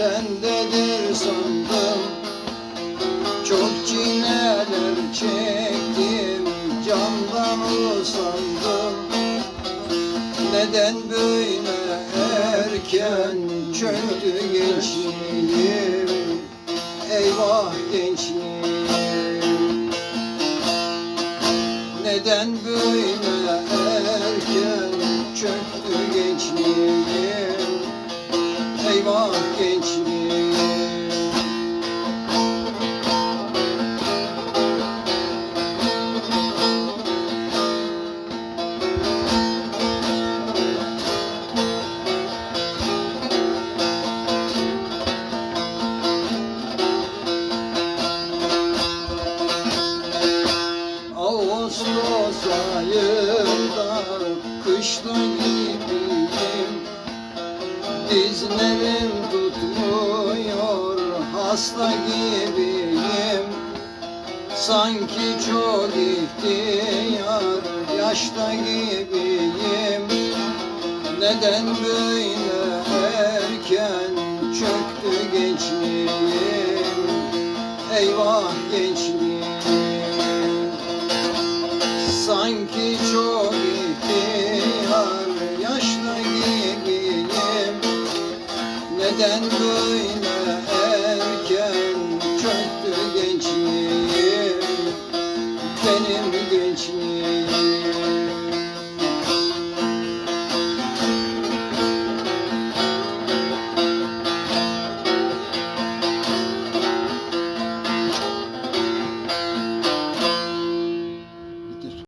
Sendedir sandım. Çok çileler çektim, candan usandım. Neden böyle erken çöktü gençliğim? Eyvah gençliğim. Neden böyle erken çöktü gençliğim Ağustos ayında gibiyim Dizlerim tutmuyor hasta gibiyim. Sanki çok ihtiyar yaşta gibiyim. Neden böyle erken çöktü gençliğim? Eyvah gençliğim. Sanki çok giden dur.